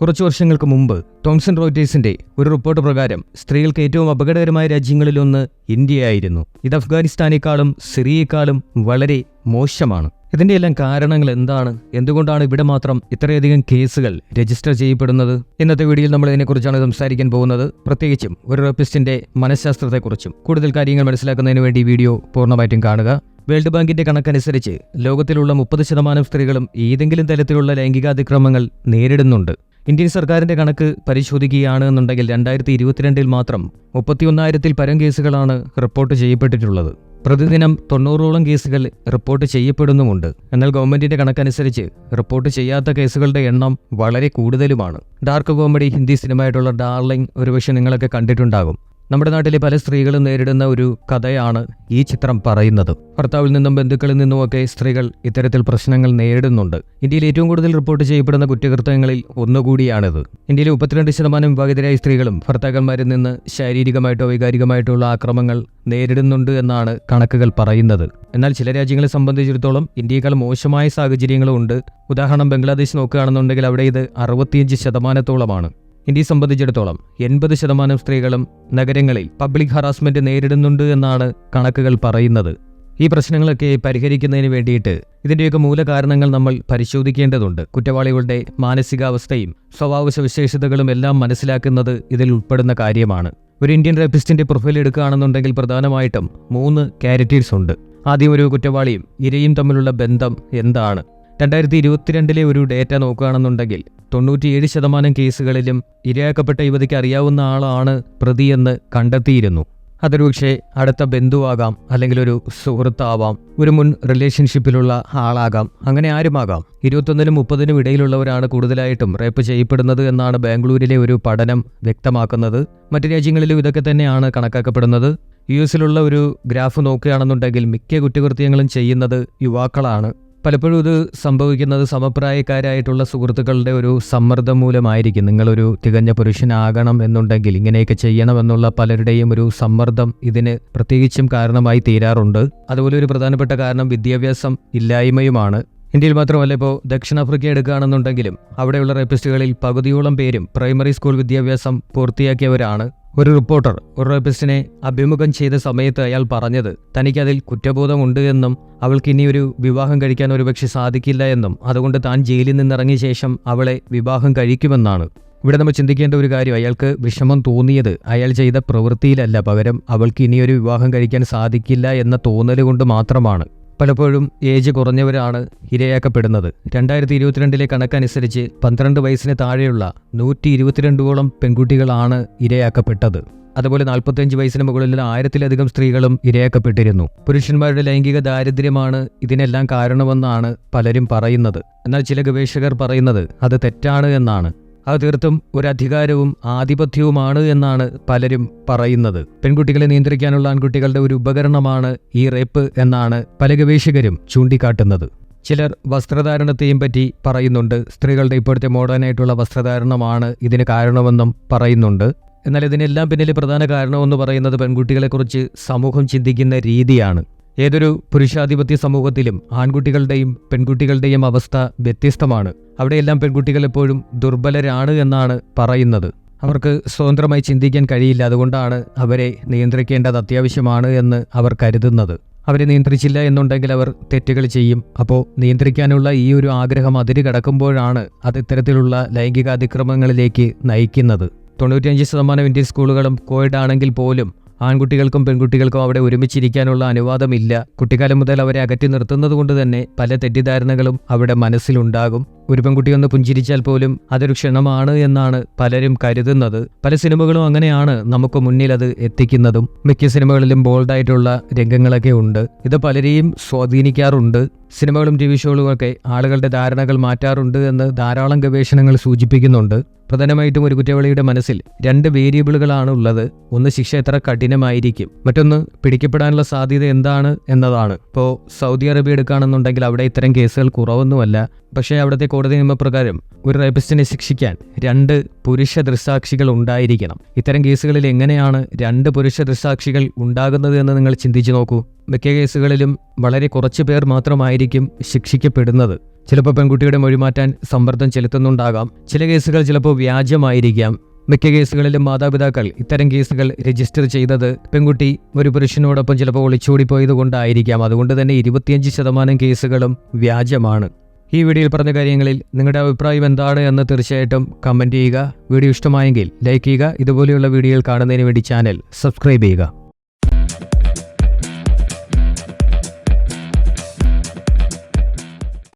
കുറച്ചു വർഷങ്ങൾക്ക് മുമ്പ് ടോംസൺ റോയിറ്റേഴ്സിന്റെ ഒരു റിപ്പോർട്ട് പ്രകാരം സ്ത്രീകൾക്ക് ഏറ്റവും അപകടകരമായ രാജ്യങ്ങളിലൊന്ന് ഇന്ത്യയായിരുന്നു. ഇത് അഫ്ഗാനിസ്ഥാനേക്കാളും സിറിയേക്കാളും വളരെ മോശമാണ്. ഇതിന്റെ എല്ലാം കാരണങ്ങൾ എന്താണ്? എന്തുകൊണ്ടാണ് ഇവിടെ മാത്രം ഇത്രയധികം കേസുകൾ രജിസ്റ്റർ ചെയ്യപ്പെടുന്നത്? ഇന്നത്തെ വീഡിയോയിൽ നമ്മൾ ഇതിനെക്കുറിച്ചാണ് സംസാരിക്കാൻ പോകുന്നത്. പ്രത്യേകിച്ചും ഒരു റെപ്പിസ്റ്റിന്റെ മനഃശാസ്ത്രത്തെക്കുറിച്ചും. കൂടുതൽ കാര്യങ്ങൾ മനസ്സിലാക്കുന്നതിന് വേണ്ടി വീഡിയോ പൂർണമായിട്ടും കാണുക. വേൾഡ് ബാങ്കിന്റെ കണക്കനുസരിച്ച് ലോകത്തിലുള്ള മുപ്പത് ശതമാനം സ്ത്രീകളും ഏതെങ്കിലും തരത്തിലുള്ള ലൈംഗികാതിക്രമങ്ങൾ നേരിടുന്നുണ്ട്. ഇന്ത്യൻ സർക്കാരിന്റെ കണക്ക് പരിശോധിക്കുകയാണ് എന്നുണ്ടെങ്കിൽ രണ്ടായിരത്തി ഇരുപത്തിരണ്ടിൽ മാത്രം മുപ്പത്തിയൊന്നായിരത്തിൽ പരം കേസുകളാണ് റിപ്പോർട്ട് ചെയ്യപ്പെട്ടിട്ടുള്ളത്. പ്രതിദിനം തൊണ്ണൂറോളം കേസുകൾ റിപ്പോർട്ട് ചെയ്യപ്പെടുന്നുമുണ്ട്. എന്നാൽ ഗവൺമെന്റിന്റെ കണക്കനുസരിച്ച് റിപ്പോർട്ട് ചെയ്യാത്ത കേസുകളുടെ എണ്ണം വളരെ കൂടുതലുമാണ്. ഡാർക്ക് കോമഡി ഹിന്ദി സിനിമയായിട്ടുള്ള ഡാർലിംഗ് ഒരുപക്ഷെ നിങ്ങളൊക്കെ കണ്ടിട്ടുണ്ടാകും. നമ്മുടെ നാട്ടിലെ പല സ്ത്രീകളും നേരിടുന്ന ഒരു കഥയാണ് ഈ ചിത്രം പറയുന്നത്. ഭർത്താവിൽ നിന്നും ബന്ധുക്കളിൽ നിന്നുമൊക്കെ സ്ത്രീകൾ ഇത്തരത്തിൽ പ്രശ്നങ്ങൾ നേരിടുന്നുണ്ട്. ഇന്ത്യയിൽ ഏറ്റവും കൂടുതൽ റിപ്പോർട്ട് ചെയ്യപ്പെടുന്ന കുറ്റകൃത്യങ്ങളിൽ ഒന്നുകൂടിയാണിത്. ഇന്ത്യയിലെ മുപ്പത്തിരണ്ട് ശതമാനം വിവാഹിതരായ സ്ത്രീകളും ഭർത്താക്കന്മാരിൽ നിന്ന് ശാരീരികമായിട്ടോ വൈകാരികമായിട്ടോ ഉള്ള ആക്രമങ്ങൾ നേരിടുന്നുണ്ട് എന്നാണ് കണക്കുകൾ പറയുന്നത്. എന്നാൽ ചില രാജ്യങ്ങളെ സംബന്ധിച്ചിടത്തോളം ഇന്ത്യയേക്കാൾ മോശമായ സാഹചര്യങ്ങളും ഉണ്ട്. ഉദാഹരണം ബംഗ്ലാദേശ് നോക്കുകയാണെന്നുണ്ടെങ്കിൽ അവിടെ ഇത് അറുപത്തിയഞ്ച് ശതമാനത്തോളമാണ്. ഇന്ത്യയെ സംബന്ധിച്ചിടത്തോളം എൺപത് ശതമാനം സ്ത്രീകളും നഗരങ്ങളിൽ പബ്ലിക് ഹറാസ്മെന്റ് നേരിടുന്നുണ്ട് എന്നാണ് കണക്കുകൾ പറയുന്നത്. ഈ പ്രശ്നങ്ങളൊക്കെ പരിഹരിക്കുന്നതിന് വേണ്ടിയിട്ട് ഇതിന്റെയൊക്കെ മൂലകാരണങ്ങൾ നമ്മൾ പരിശോധിക്കേണ്ടതുണ്ട്. കുറ്റവാളികളുടെ മാനസികാവസ്ഥയും സ്വഭാവ സവിശേഷതകളും എല്ലാം മനസ്സിലാക്കുന്നത് ഇതിൽ ഉൾപ്പെടുന്ന കാര്യമാണ്. ഒരു ഇന്ത്യൻ റേപ്പിസ്റ്റിന്റെ പ്രൊഫൈൽ എടുക്കുകയാണെന്നുണ്ടെങ്കിൽ പ്രധാനമായിട്ടും മൂന്ന് ക്യാരറ്റീഴ്സ് ഉണ്ട്. ആദ്യം ഒരു കുറ്റവാളിയും ഇരയും തമ്മിലുള്ള ബന്ധം എന്താണ്? രണ്ടായിരത്തി ഇരുപത്തിരണ്ടിലെ ഒരു ഡേറ്റ നോക്കുകയാണെന്നുണ്ടെങ്കിൽ തൊണ്ണൂറ്റിയേഴ് ശതമാനം കേസുകളിലും ഇരയാക്കപ്പെട്ട യുവതിക്ക് അറിയാവുന്ന ആളാണ് പ്രതിയെന്ന് കണ്ടെത്തിയിരുന്നു. അതൊരുപക്ഷെ അടുത്ത ബന്ധുവാകാം അല്ലെങ്കിൽ ഒരു സുഹൃത്താവാം ഒരു മുൻ റിലേഷൻഷിപ്പിലുള്ള ആളാകാം അങ്ങനെ ആരുമാകാം. ഇരുപത്തൊന്നിനും മുപ്പതിനും ഇടയിലുള്ളവരാണ് കൂടുതലായിട്ടും റേപ്പ് ചെയ്യപ്പെടുന്നത് എന്നാണ് ബാംഗ്ലൂരിലെ ഒരു പഠനം വ്യക്തമാക്കുന്നത്. മറ്റ് രാജ്യങ്ങളിലും ഇതൊക്കെ തന്നെയാണ് കണക്കാക്കപ്പെടുന്നത്. യു എസിലുള്ള ഒരു ഗ്രാഫ് നോക്കുകയാണെന്നുണ്ടെങ്കിൽ മിക്ക കുറ്റകൃത്യങ്ങളും ചെയ്യുന്നത് യുവാക്കളാണ്. പലപ്പോഴും ഇത് സംഭവിക്കുന്നത് സമപ്രായക്കാരായിട്ടുള്ള സുഹൃത്തുക്കളുടെ ഒരു സമ്മർദ്ദം മൂലമായിരിക്കും. നിങ്ങളൊരു തികഞ്ഞ പുരുഷനാകണം എന്നുണ്ടെങ്കിൽ ഇങ്ങനെയൊക്കെ ചെയ്യണമെന്നുള്ള പലരുടെയും ഒരു സമ്മർദ്ദം ഇതിന് പ്രത്യേകിച്ചും കാരണമായി തീരാറുണ്ട്. അതുപോലെ ഒരു പ്രധാനപ്പെട്ട കാരണം വിദ്യാഭ്യാസം ഇല്ലായ്മയുമാണ്. ഇന്ത്യയിൽ മാത്രമല്ല ഇപ്പോൾ ദക്ഷിണാഫ്രിക്ക എടുക്കുകയാണെന്നുണ്ടെങ്കിലും അവിടെയുള്ള റേപ്പിസ്റ്റുകളിൽ പകുതിയോളം പേരും പ്രൈമറി സ്കൂൾ വിദ്യാഭ്യാസം പൂർത്തിയാക്കിയവരാണ്. ഒരു റിപ്പോർട്ടർ ഒരു റേപ്പിസ്റ്റിനെ അഭിമുഖം ചെയ്ത സമയത്ത് അയാൾ പറഞ്ഞത് തനിക്കതിൽ കുറ്റബോധമുണ്ട് എന്നും അവൾക്ക് ഇനിയൊരു വിവാഹം കഴിക്കാൻ ഒരുപക്ഷെ സാധിക്കില്ല എന്നും അതുകൊണ്ട് താൻ ജയിലിൽ നിന്നിറങ്ങിയ ശേഷം അവളെ വിവാഹം കഴിക്കുമെന്നാണ്. ഇവിടെ നമ്മൾ ചിന്തിക്കേണ്ട ഒരു കാര്യം അയാൾക്ക് വിഷമം തോന്നിയത് അയാൾ ചെയ്ത പ്രവൃത്തിയിലല്ല പകരം അവൾക്ക് ഇനിയൊരു വിവാഹം കഴിക്കാൻ സാധിക്കില്ല എന്ന തോന്നൽ കൊണ്ട് മാത്രമാണ്. പലപ്പോഴും ഏജ് കുറഞ്ഞവരാണ് ഇരയാക്കപ്പെടുന്നത്. രണ്ടായിരത്തി ഇരുപത്തിരണ്ടിലെ കണക്കനുസരിച്ച് പന്ത്രണ്ട് വയസ്സിന് താഴെയുള്ള നൂറ്റി ഇരുപത്തിരണ്ടോളം പെൺകുട്ടികളാണ് ഇരയാക്കപ്പെട്ടത്. അതുപോലെ നാൽപ്പത്തിയഞ്ച് വയസ്സിന് മുകളിൽ ആയിരത്തിലധികം സ്ത്രീകളും ഇരയാക്കപ്പെട്ടിരുന്നു. പുരുഷന്മാരുടെ ലൈംഗിക ദാരിദ്ര്യമാണ് ഇതിനെല്ലാം കാരണമെന്നാണ് പലരും പറയുന്നത്. എന്നാൽ ചില ഗവേഷകർ പറയുന്നത് അത് തെറ്റാണ് എന്നാണ്. അത് തീർത്തും ഒരു അധികാരവും ആധിപത്യവുമാണ് എന്നാണ് പലരും പറയുന്നത്. പെൺകുട്ടികളെ നിയന്ത്രിക്കാനുള്ള ആൺകുട്ടികളുടെ ഒരു ഉപകരണമാണ് ഈ റേപ്പ് എന്നാണ് പല ഗവേഷകരും ചൂണ്ടിക്കാട്ടുന്നത്. ചിലർ വസ്ത്രധാരണത്തെയും പറ്റി പറയുന്നുണ്ട്. സ്ത്രീകളുടെ ഇപ്പോഴത്തെ മോഡേണായിട്ടുള്ള വസ്ത്രധാരണമാണ് ഇതിന് കാരണമെന്നും പറയുന്നുണ്ട്. എന്നാൽ ഇതിനെല്ലാം പിന്നിലെ പ്രധാന കാരണമെന്ന് പറയുന്നത് പെൺകുട്ടികളെക്കുറിച്ച് സമൂഹം ചിന്തിക്കുന്ന രീതിയാണ്. ഏതൊരു പുരുഷാധിപത്യ സമൂഹത്തിലും ആൺകുട്ടികളുടെയും പെൺകുട്ടികളുടെയും അവസ്ഥ വ്യത്യസ്തമാണ്. അവിടെയെല്ലാം പെൺകുട്ടികൾ എപ്പോഴും ദുർബലരാണ് എന്നാണ് പറയുന്നത്. അവർക്ക് സ്വതന്ത്രമായി ചിന്തിക്കാൻ കഴിയില്ല. അതുകൊണ്ടാണ് അവരെ നിയന്ത്രിക്കേണ്ടത് അത്യാവശ്യമാണ് എന്ന് അവർ കരുതുന്നത്. അവരെ നിയന്ത്രിച്ചില്ല എന്നുണ്ടെങ്കിൽ അവർ തെറ്റുകൾ ചെയ്യും. അപ്പോൾ നിയന്ത്രിക്കാനുള്ള ഈ ഒരു ആഗ്രഹം അതിര് കടക്കുമ്പോഴാണ് അത് ഇത്തരത്തിലുള്ള ലൈംഗിക അതിക്രമങ്ങളിലേക്ക് നയിക്കുന്നത്. തൊണ്ണൂറ്റിയഞ്ച് ശതമാനം ഇന്ത്യൻ സ്കൂളുകളും കോവിഡ് ആണെങ്കിൽ പോലും ആൺകുട്ടികൾക്കും പെൺകുട്ടികൾക്കും അവിടെ ഒരുമിച്ചിരിക്കാനുള്ള അനുവാദമില്ല. കുട്ടിക്കാലം മുതൽ അവരെ അകറ്റി നിർത്തുന്നത് കൊണ്ട് തന്നെ പല തെറ്റിദ്ധാരണകളും അവിടെ മനസ്സിലുണ്ടാകും. ഒരു പെൺകുട്ടി ഒന്ന് പുഞ്ചിരിച്ചാൽ പോലും അതൊരു ക്ഷണമാണ് എന്നാണ് പലരും കരുതുന്നത്. പല സിനിമകളും അങ്ങനെയാണ് നമുക്ക് മുന്നിൽ അത് എത്തിക്കുന്നതും. മിക്ക സിനിമകളിലും ബോൾഡായിട്ടുള്ള രംഗങ്ങളൊക്കെ ഉണ്ട്. ഇത് പലരെയും സ്വാധീനിക്കാറുണ്ട്. സിനിമകളും ടി വി ഷോകളുമൊക്കെ ആളുകളുടെ ധാരണകൾ മാറ്റാറുണ്ട് എന്ന് ധാരാളം ഗവേഷണങ്ങൾ സൂചിപ്പിക്കുന്നുണ്ട്. പ്രധാനമായിട്ടും ഒരു കുറ്റവാളിയുടെ മനസ്സിൽ രണ്ട് വേരിയബിളുകളാണ് ഉള്ളത്. ഒന്ന് ശിക്ഷ എത്ര കഠിനമായിരിക്കും. മറ്റൊന്ന് പിടിക്കപ്പെടാനുള്ള സാധ്യത എന്താണ് എന്നതാണ്. ഇപ്പോൾ സൗദി അറേബ്യ എടുക്കുകയാണെന്നുണ്ടെങ്കിൽ അവിടെ ഇത്തരം കേസുകൾ കുറവൊന്നുമല്ല. പക്ഷേ അവിടുത്തെ കോടതി നിയമപ്രകാരം ഒരു റേപ്പിസ്റ്റിനെ ശിക്ഷിക്കാൻ രണ്ട് പുരുഷ ദൃസാക്ഷികൾ ഉണ്ടായിരിക്കണം. ഇത്തരം കേസുകളിൽ എങ്ങനെയാണ് രണ്ട് പുരുഷ ദൃസാക്ഷികൾ ഉണ്ടാകുന്നത് എന്ന് നിങ്ങൾ ചിന്തിച്ചു നോക്കൂ. മിക്ക കേസുകളിലും വളരെ കുറച്ച് പേർ മാത്രമായിരിക്കും ശിക്ഷിക്കപ്പെടുന്നത്. ചിലപ്പോൾ പെൺകുട്ടിയുടെ മൊഴിമാറ്റാൻ സമ്മർദ്ദം ചെലുത്തുന്നുണ്ടാകാം. ചില കേസുകൾ ചിലപ്പോൾ വ്യാജമായിരിക്കാം. മിക്ക കേസുകളിലും മാതാപിതാക്കൾ ഇത്തരം കേസുകൾ രജിസ്റ്റർ ചെയ്തത് പെൺകുട്ടി ഒരു പുരുഷനോടൊപ്പം ചിലപ്പോൾ ഒളിച്ചോടി പോയത് കൊണ്ടായിരിക്കാം അതുകൊണ്ട് തന്നെ ഇരുപത്തിയഞ്ച് ശതമാനം കേസുകളും വ്യാജമാണ്. ഈ വീഡിയോയിൽ പറഞ്ഞ കാര്യങ്ങളിൽ നിങ്ങളുടെ അഭിപ്രായം എന്താണ് എന്ന് തീർച്ചയായിട്ടും കമന്റ് ചെയ്യുക. വീഡിയോ ഇഷ്ടമായെങ്കിൽ ലൈക്ക് ചെയ്യുക. ഇതുപോലെയുള്ള വീഡിയോകൾ കാണുന്നതിന് വേണ്ടി ചാനൽ സബ്സ്ക്രൈബ് ചെയ്യുക.